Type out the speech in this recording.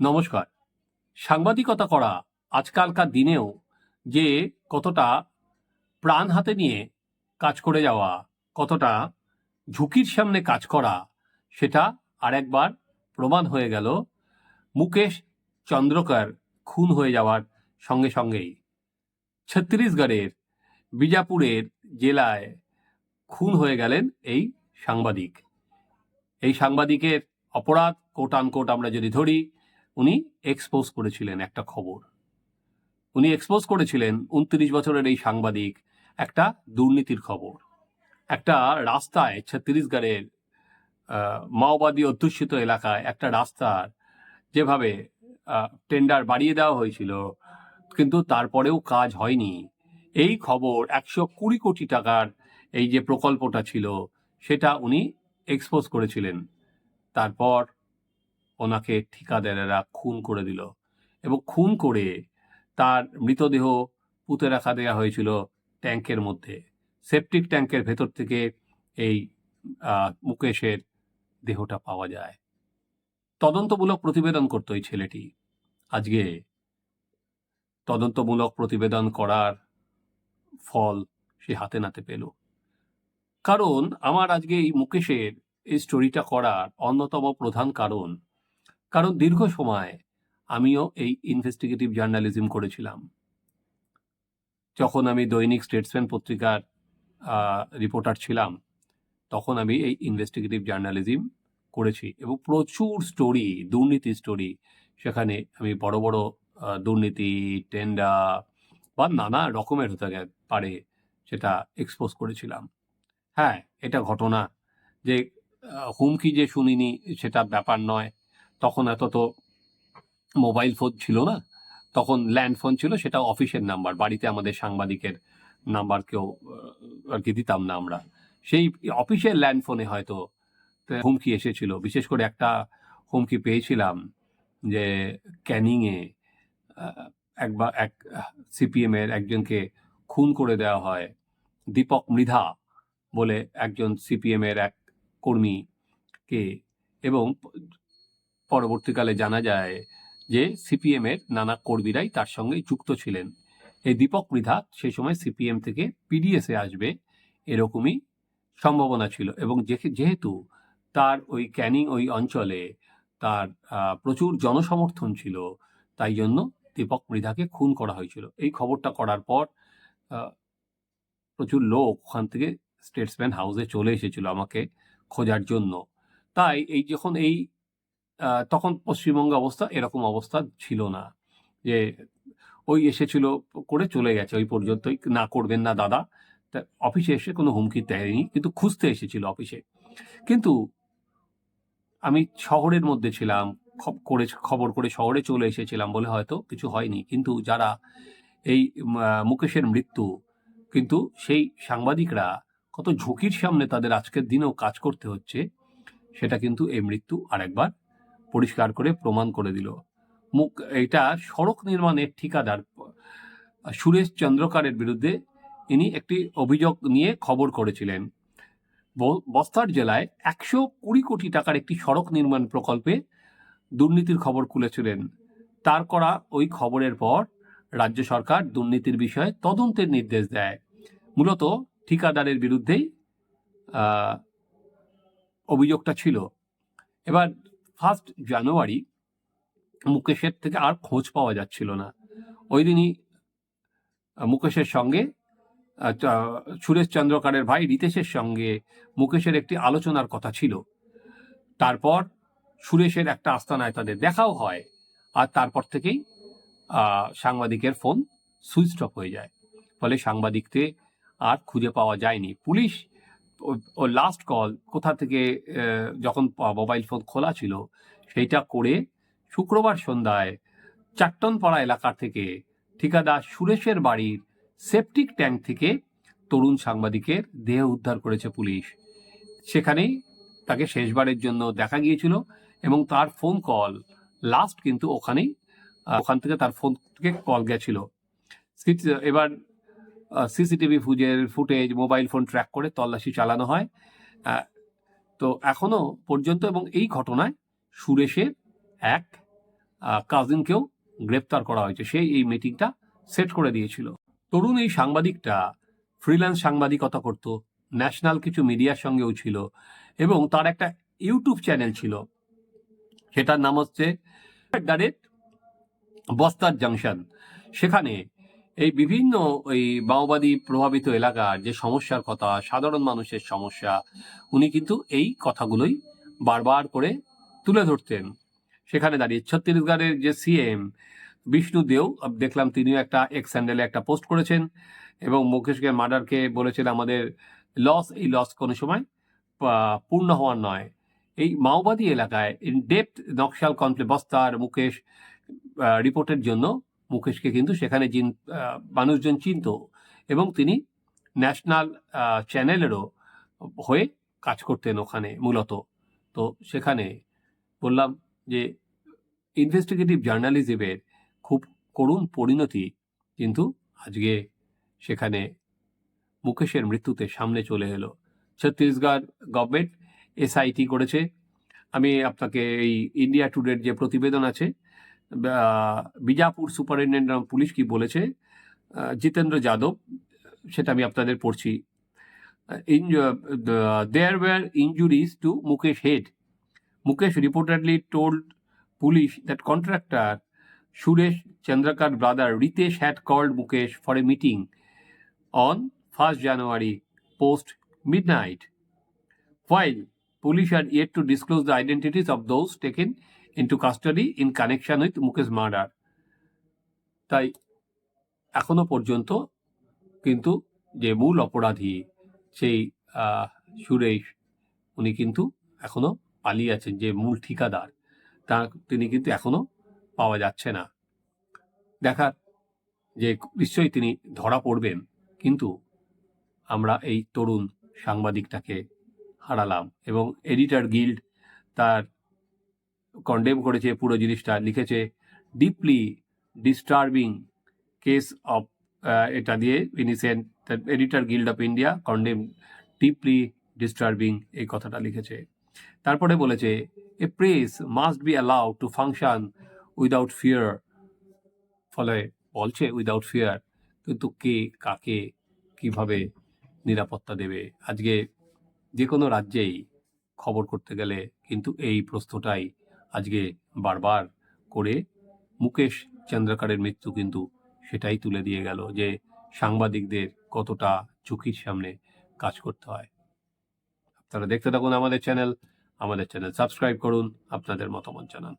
নমস্কার। সাংবাদিকতা করা আজকালকার দিনেও যে কতটা প্রাণ হাতে নিয়ে কাজ করে যাওয়া, কতটা ঝুঁকির সামনে কাজ করা, সেটা আরেকবার প্রমাণ হয়ে গেল মুকেশ চন্দ্রকর খুন হয়ে যাওয়ার সঙ্গে সঙ্গেই। ছত্তিশগড়ের বিজাপুরের জেলায় খুন হয়ে গেলেন এই সাংবাদিক। এই সাংবাদিকের অপরাধ কোট আমরা যদি ধরি উনি এক্সপোজ করেছিলেন একটা খবর। উনি এক্সপোজ করেছিলেন উনত্রিশ বছরের এই সাংবাদিক একটা দুর্নীতির খবর। একটা রাস্তায় ছত্তিশগড়ের মাওবাদী অধ্যুষিত এলাকায় একটা রাস্তার যেভাবে টেন্ডার বাড়িয়ে দেওয়া হয়েছিল, কিন্তু তারপরেও কাজ হয়নি। এই খবর একশো কুড়ি কোটি টাকার এই যে প্রকল্পটা ছিল, সেটা উনি এক্সপোজ করেছিলেন। তারপর ওনাকে ঠিকাদারেরা খুন করে দিল। এবং খুন করে তার মৃতদেহ পুঁতে রাখা দেওয়া হয়েছিল ট্যাঙ্কের মধ্যে। সেপটিক ট্যাঙ্কের ভেতর থেকে এই মুকেশের দেহটা পাওয়া যায়। তদন্তমূলক প্রতিবেদন করতো এই ছেলেটি। আজকে তদন্তমূলক প্রতিবেদন করার ফল সে হাতে নাতে পেল। কারণ আমার আজকে এই মুকেশের এই স্টোরিটা করার অন্যতম প্রধান কারণ কারণ দীর্ঘ সময় আমিও এই ইনভেস্টিগেটিভ জার্নালিজম করেছিলাম। যখন আমি দৈনিক স্টেটসম্যান পত্রিকার রিপোর্টার ছিলাম, তখন আমি এই ইনভেস্টিগেটিভ জার্নালিজম করেছি এবং প্রচুর স্টোরি দুর্নীতি স্টোরি সেখানে আমি বড় বড় দুর্নীতি টেন্ডার বা নানা রকমের হতে পারে সেটা এক্সপোজ করেছিলাম। হ্যাঁ এটা ঘটনা যে হুমকি যে শুনিনি সেটা ব্যাপার নয়। তখন এত তো মোবাইল ফোন ছিল না। তখন ল্যান্ড ফোন ছিল, সেটা অফিসের নাম্বার বাড়িতে আমাদের সাংবাদিকের নাম্বার কেউ আর কি দিতাম না আমরা। সেই অফিসের ল্যান্ড ফোনে হয়তো হুমকি এসেছিল। বিশেষ করে একটা হুমকি পেয়েছিলাম যে ক্যানিংয়ে একবার এক সিপিএম এর একজনকে খুন করে দেওয়া হয়। দীপক মৃধা বলে একজন সিপিএম এর এক কর্মীকে এবং পরবর্তীকালে জানা যায় যে সিপিএম এর নানা কর্মীরাই তার সঙ্গে যুক্ত ছিলেন। এই দীপক মৃধা সেই সময় সিপিএম থেকে পিডিএসে আসবে এরকমই সম্ভাবনা ছিল এবং যেহেতু তার ওই ক্যানিং ওই অঞ্চলে তার প্রচুর জনসমর্থন ছিল, তাই জন্য দীপক মৃধাকে খুন করা হয়েছিল। এই খবরটা করার পর প্রচুর লোক ওখান থেকে স্টেটসম্যান হাউসে চলে এসেছিল আমাকে খোঁজার জন্য। তাই এই যখন এই তখন পশ্চিমবঙ্গ অবস্থা এরকম অবস্থা ছিল না যে ওই এসেছিল করে চলে গেছে ওই পর্যন্তই, না করবেন না দাদা। তা অফিসে এসে কোনো হুমকি দেয়নি, কিন্তু খুঁজতে এসেছিল অফিসে। কিন্তু আমি শহরের মধ্যে ছিলাম করে খবর করে শহরে চলে এসেছিলাম বলে হয়তো কিছু হয়নি। কিন্তু যারা এই মুকেশের মৃত্যু, কিন্তু সেই সাংবাদিকরা কত ঝুঁকির সামনে তাদের আজকের দিনেও কাজ করতে হচ্ছে, সেটা কিন্তু এই মৃত্যু আরেকবার পরিষ্কার করে প্রমাণ করে দিল। মুখ, এটা সড়ক নির্মাণের ঠিকাদার, সুরেশ চন্দ্রকারের বিরুদ্ধে ইনি একটি অভিযোগ নিয়ে খবর করেছিলেন। বস্তার জেলায় একশো কুড়ি কোটি টাকার একটি সড়ক নির্মাণ প্রকল্পে দুর্নীতির খবর খুলেছিলেন তার করা ওই খবরের পর রাজ্য সরকার দুর্নীতির বিষয়ে তদন্তের নির্দেশ দেয়। মূলত ঠিকাদারের বিরুদ্ধেই অভিযোগটা ছিল। এবার ফার্স্ট জানুয়ারি মুকেশের থেকে আর খোঁজ পাওয়া যাচ্ছিল না। ওই দিনই মুকেশের সঙ্গে সুরেশ চন্দ্রকারের ভাই রিতেশের সঙ্গে মুকেশের একটি আলোচনার কথা ছিল। তারপর সুরেশের একটা আস্তানায় তাদের দেখাও হয় আর তারপর থেকেই সাংবাদিকের ফোন সুইচ অফ হয়ে যায়। ফলে সাংবাদিককে আর খুঁজে পাওয়া যায়নি। পুলিশ ও- লাস্ট কল কোথা থেকে যখন মোবাইল ফোন খোলা ছিল, সেইটা করে শুক্রবার সন্ধ্যায় চাট্টনপাড়া এলাকা থেকে ঠিকাদার সুরেশের বাড়ির সেপটিক ট্যাঙ্ক থেকে তরুণ সাংবাদিকের দেহ উদ্ধার করেছে পুলিশ। সেখানেই তাকে শেষবারের জন্য দেখা গিয়েছিল এবং তার ফোন কল লাস্ট কিন্তু ওখানেই ওখান থেকে তার ফোন থেকে কল গেছিল। এবার সিসিটিভি ফুজের ফুটেজ, মোবাইল ফোন ট্র্যাক করে তল্লাশি চালানো হয়। তো এখনও পর্যন্ত এবং এই ঘটনায় সুরেশের এক কাজিনকেও গ্রেপ্তার করা হয়েছে। সেই এই মিটিংটা সেট করে দিয়েছিল। তরুণ এই সাংবাদিকটা ফ্রিল্যান্স সাংবাদিকতা করত ন্যাশনাল কিছু মিডিয়ার সঙ্গেও ছিল এবং তার একটা ইউটিউব চ্যানেল ছিল। সেটার নাম হচ্ছে ডাইরেক্ট বস্তার জাংশন সেখানে এই বিভিন্ন ওই মাওবাদী প্রভাবিত এলাকার যে সমস্যার কথা, সাধারণ মানুষের সমস্যা, উনি কিন্তু এই কথাগুলোই বারবার করে তুলে ধরতেন। সেখানে দাঁড়িয়ে ছত্তিশগড়ের যে সিএম বিষ্ণু দেও, দেখলাম তিনিও একটা এক্স স্যান্ডেলে একটা পোস্ট করেছেন এবং মুকেশকে, মার্ডারকে বলেছেন আমাদের লস এই লস কোনো সময় পূর্ণ হওয়ার নয়। এই মাওবাদী এলাকায় ইন ডেপথ নকশাল কনফ্লে, বস্তার মুকেশ রিপোর্টের জন্য মুকেশকে কিন্তু সেখানে জিন মানুষজন চিনত এবং তিনি ন্যাশনাল চ্যানেলেরও হয়ে কাজ করতেন ওখানে মূলত। তো সেখানে বললাম যে ইনভেস্টিগেটিভ জার্নালিজমের খুব করুণ পরিণতি কিন্তু আজকে সেখানে মুকেশের মৃত্যুতে সামনে চলে এলো। ছত্তিশগড় গভর্নমেন্ট এসআইটি করেছে। আমি আপনাকে এই ইন্ডিয়া টুডের যে প্রতিবেদন আছে বিজাপুর সুপারিনটেন্ডেন্ট অফ পুলিশ কি বলেছে? জিতেন্দ্র যাদব, সেটা আমি আপনাদের পড়ছি। There were injuries to Mukesh head. Mukesh reportedly told police that contractor Suresh Chandrakar brother Ritesh had called Mukesh for a meeting on 1st January post midnight. While police are yet to disclose the identities of those taken into custody in connection with Mukesh murder. তাই এখনও পর্যন্ত কিন্তু যে মূল অপরাধী সেই সুরেশ, উনি কিন্তু এখনও পালিয়ে আছেন, যে মূল ঠিকাদার তা তিনি কিন্তু এখনও পাওয়া যাচ্ছে না দেখার যে নিশ্চয়ই তিনি ধরা পড়বেন, কিন্তু আমরা এই তরুণ সাংবাদিকটাকে হারালাম এবং এডিটার গিল্ড তার কন্ডেম করেছে, পুরো জিনিসটা লিখেছে ডিপলি ডিস্টার্বিং কেস অফ এটা দিয়ে incident editor guild of India condemn deeply disturbing এই কথাটা লিখেছে। তারপরে বলেছে a press must be allow to function without fear ফলে বলছে উইদাউট ফিয়ার কিন্তু কে, কাকে, কীভাবে নিরাপত্তা দেবে? আজকে যে কোনো রাজ্যেই খবর করতে গেলে কিন্তু এই প্রশ্নটাই আজকে বারবার করে মুকেশ চন্দ্রকারের মৃত্যু কিন্তু সেটাই তুলে দিয়ে গেল যে সাংবাদিকদের কতটা ঝুঁকির সামনে কাজ করতে হয়। আপনারা দেখতে থাকুন আমাদের চ্যানেল। আমাদের চ্যানেল সাবস্ক্রাইব করুন। আপনাদের মতামত জানান।